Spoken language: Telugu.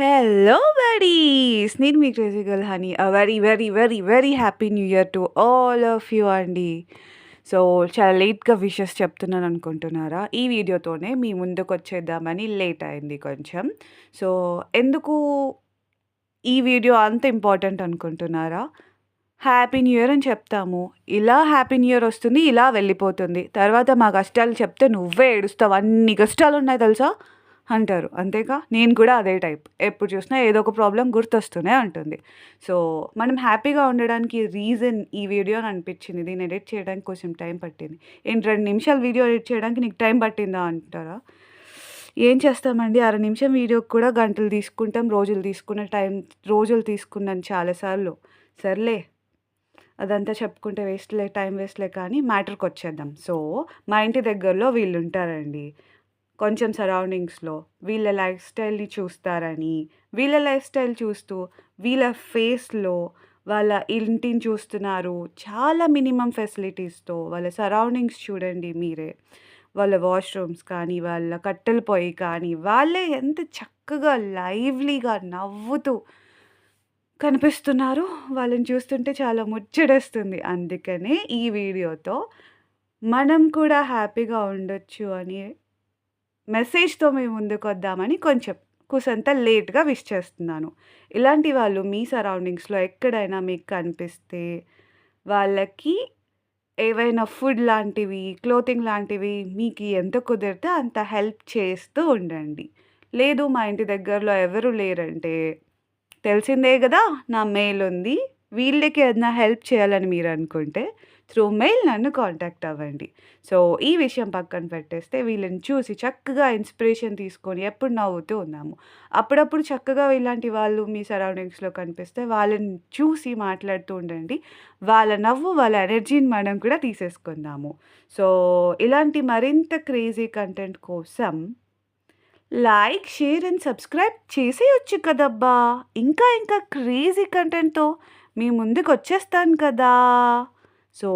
Hello buddies! నేను మీ crazy girl Honey. A very, very, very, very happy new year to all of you అండి. సో, చాలా లేట్‌గా విషెస్ చెప్తున్నాననుకుంటున్నారా? ఈ వీడియోతోనే మీ ముందుకొచ్చేద్దామని లేట్ అయింది కొంచెం. సో, ఎందుకు ఈ వీడియో అంత ఇంపార్టెంట్ అనుకుంటున్నారా? హ్యాపీ న్యూ ఇయర్ అని చెప్తాము. ఇలా హ్యాపీ న్యూ ఇయర్ వస్తుంది, ఇలా వెళ్ళిపోతుంది. తర్వాత మా కష్టాలు చెప్తే నువ్వే ఏడుస్తావు. అన్ని కష్టాలు ఉన్నాయి తెలుసా? అంటారు. అంతేగా? నేను కూడా అదే టైప్. ఎప్పుడు చూసినా ఏదో ఒక ప్రాబ్లం గుర్తొస్తూనే ఉంటుంది. సో, మనం హ్యాపీగా ఉండడానికి రీజన్ ఈ వీడియో అని అనిపించింది. దీన్ని ఎడిట్ చేయడానికి కొంచెం టైం పట్టింది. ఏంటి రెండు నిమిషాలు వీడియో ఎడిట్ చేయడానికి నీకు టైం పట్టిందా అంటారా? ఏం చేస్తామండి అర నిమిషం వీడియోకి కూడా గంటలు తీసుకుంటాం. రోజులు తీసుకున్న టైం రోజులు తీసుకున్నాను చాలాసార్లు సర్లే అదంతా చెప్పుకుంటే వేస్ట్‌లే టైం వేస్ట్‌లే కానీ మ్యాటర్కి వచ్చేద్దాం సో, మా ఇంటి దగ్గరలో వీళ్ళు ఉంటారండి కొంచెం సరౌండింగ్స్‌లో. వీళ్ళ లైఫ్ స్టైల్‌ని చూస్తారని, వీళ్ళ లైఫ్ స్టైల్ చూస్తూ వీళ్ళ ఫేస్‌లో వాళ్ళ ఇంటిని చూస్తున్నారు. చాలా మినిమమ్ ఫెసిలిటీస్‌తో వాళ్ళ సరౌండింగ్స్ చూడండి మీరే. వాళ్ళ వాష్‌రూమ్స్ కానీ, వాళ్ళ కట్టెల పొయ్యి కానీ, వాళ్ళే ఎంత చక్కగా లైవ్లీగా నవ్వుతూ కనిపిస్తున్నారు. వాళ్ళని చూస్తుంటే చాలా ముచ్చడేస్తుంది అందుకనే ఈ వీడియోతో మనం కూడా హ్యాపీగా ఉండొచ్చు అని మెసేజ్‌తో మీ ముందుకొద్దామని కొంచెం కూసంత లేట్‌గా విష్ చేస్తున్నాను. ఇలాంటి వాళ్ళు మీ సరౌండింగ్స్‌లో ఎక్కడైనా మీకు కనిపిస్తే వాళ్ళకి ఏవైనా ఫుడ్ లాంటివి, క్లోతింగ్ లాంటివి మీకు ఎంత కుదిరితే అంత హెల్ప్ చేస్తూ ఉండండి. లేదు మా ఇంటి దగ్గరలో ఎవరు లేరంటే తెలిసిందే కదా నా మెయిల్ ఉంది. వీళ్ళకి ఏదైనా హెల్ప్ చేయాలని మీరు అనుకుంటే త్రూ మెయిల్ నన్ను కాంటాక్ట్ అవ్వండి. సో, ఈ విషయం పక్కన పెట్టేస్తే వీళ్ళని చూసి చక్కగా ఇన్‌స్పిరేషన్ తీసుకొని ఎప్పుడు నవ్వుతూ ఉన్నాము. అప్పుడప్పుడు చక్కగా ఇలాంటి వాళ్ళు మీ సరౌండింగ్స్‌లో కనిపిస్తే వాళ్ళని చూసి మాట్లాడుతూ ఉండండి. వాళ్ళ నవ్వు, వాళ్ళ ఎనర్జీని మనం కూడా తీసేసుకుందాము. సో, ఇలాంటి మరింత క్రేజీ కంటెంట్ కోసం లైక్, షేర్ అండ్ సబ్స్క్రైబ్ చేసేయొచ్చు కదబ్బా! ఇంకా ఇంకా క్రేజీ కంటెంట్‌తో మీ ముందుకొచ్చేస్తాను కదా! సో